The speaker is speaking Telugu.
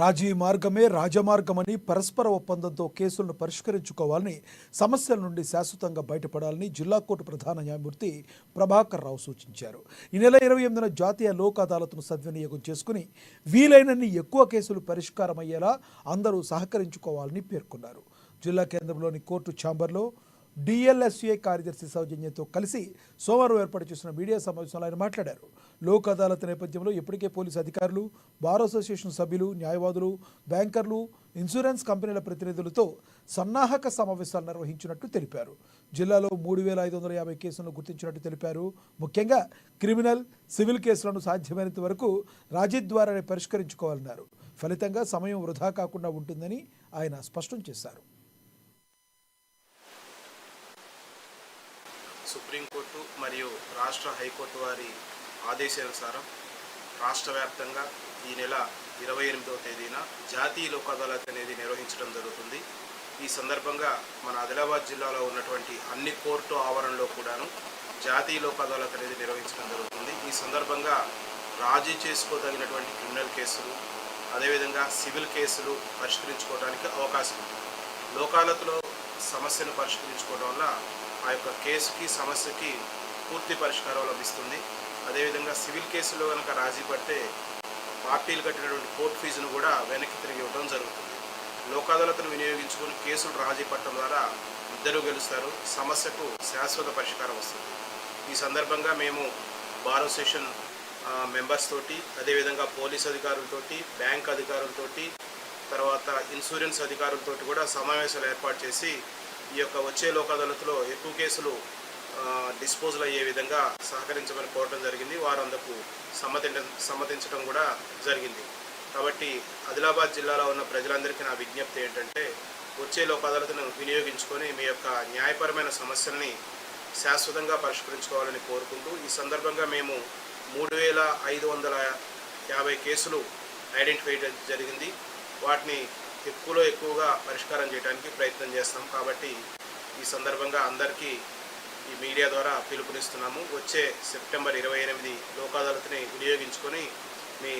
రాజీ మార్గమే రాజమార్గమని పరస్పర ఒప్పందంతో కేసులను పరిష్కరించుకోవాలని సమస్యల నుండి శాశ్వతంగా బయటపడాలని జిల్లా కోర్టు ప్రధాన న్యాయమూర్తి ప్రభాకర్ రావు సూచించారు. ఈ నెల ఇరవై ఎనిమిదిన జాతీయ లోక్ అదాలత్ను సద్వినియోగం చేసుకుని వీలైనన్ని ఎక్కువ కేసులు పరిష్కారమయ్యేలా అందరూ సహకరించుకోవాలని పేర్కొన్నారు. జిల్లా కేంద్రంలోని కోర్టు ఛాంబర్లో డిఎల్ఎస్ఏ కార్యదర్శి సౌజన్యంతో కలిసి సోమవారం ఏర్పాటు చేసిన మీడియా సమావేశంలో ఆయన మాట్లాడారు. లోక్ అదాలత్ నేపథ్యంలో ఇప్పటికే పోలీసు అధికారులు బార్ అసోసియేషన్ సభ్యులు న్యాయవాదులు బ్యాంకర్లు ఇన్సూరెన్స్ కంపెనీల ప్రతినిధులతో సన్నాహక సమావేశాలు నిర్వహించినట్టు తెలిపారు. జిల్లాలో మూడు వేల ఐదు వందల యాభై కేసులను గుర్తించినట్టు తెలిపారు. ముఖ్యంగా క్రిమినల్ సివిల్ కేసులను సాధ్యమైనంత వరకు రాజీ ద్వారానే పరిష్కరించుకోవాలన్నారు. ఫలితంగా సమయం వృధా కాకుండా ఉంటుందని ఆయన స్పష్టం చేశారు. సుప్రీంకోర్టు మరియు రాష్ట్ర హైకోర్టు వారి ఆదేశానుసారం రాష్ట్ర వ్యాప్తంగా ఈ నెల ఇరవై ఎనిమిదవ తేదీన జాతీయ లోక్ అదాలత్ అనేది నిర్వహించడం జరుగుతుంది. ఈ సందర్భంగా మన ఆదిలాబాద్ జిల్లాలో ఉన్నటువంటి అన్ని కోర్టు ఆవరణలో కూడాను జాతీయ లోక్ అదాలత్ అనేది నిర్వహించడం జరుగుతుంది. ఈ సందర్భంగా రాజీ చేసుకోదగినటువంటి క్రిమినల్ కేసులు అదేవిధంగా సివిల్ కేసులు పరిష్కరించుకోవడానికి అవకాశం ఉంది. లోకాలతలో సమస్యను పరిష్కరించుకోవడం వల్ల ఆ యొక్క కేసుకి సమస్యకి పూర్తి పరిష్కారం లభిస్తుంది. అదేవిధంగా సివిల్ కేసులో కనుక రాజీ పడితే పార్టీలు కట్టినటువంటి కోర్టు ఫీజును కూడా వెనక్కి తిరిగి ఇవ్వడం జరుగుతుంది. లోకాదాలతను వినియోగించుకుని వినియోగించుకొని కేసులు రాజీ పట్టడం ద్వారా ఇద్దరు గెలుస్తారు. సమస్యకు శాశ్వత పరిష్కారం వస్తుంది. ఈ సందర్భంగా మేము బార్ అసోసియేషన్ మెంబర్స్ తోటి అదేవిధంగా పోలీస్ అధికారులతోటి బ్యాంక్ అధికారులతోటి తర్వాత ఇన్సూరెన్స్ అధికారులతోటి కూడా సమావేశాలు ఏర్పాటు చేసి ఈ యొక్క వచ్చే లోక్ అదాలత్లో ఎక్కువ కేసులు డిస్పోజల్ అయ్యే విధంగా సహకరించమని కోరడం జరిగింది. వారు అందుకు సమ్మతి సమ్మతించడం కూడా జరిగింది. కాబట్టి ఆదిలాబాద్ జిల్లాలో ఉన్న ప్రజలందరికీ నా విజ్ఞప్తి ఏంటంటే వచ్చే లోక్ అదాలత్ను వినియోగించుకొని మీ యొక్క న్యాయపరమైన సమస్యల్ని శాశ్వతంగా పరిష్కరించుకోవాలని కోరుకుంటూ ఈ సందర్భంగా మేము మూడు వేల ఐదు వందల యాభై కేసులు ఐడెంటిఫై జరిగింది. వాటిని ఎక్కువలో ఎక్కువగా పరిష్కారం చేయడానికి ప్రయత్నం చేస్తాం. కాబట్టి ఈ సందర్భంగా అందరికీ ఈ మీడియా ద్వారా పిలుపునిస్తున్నాము. వచ్చే సెప్టెంబర్ ఇరవై ఎనిమిది లోక్ అదాలత్ని వినియోగించుకొని మీ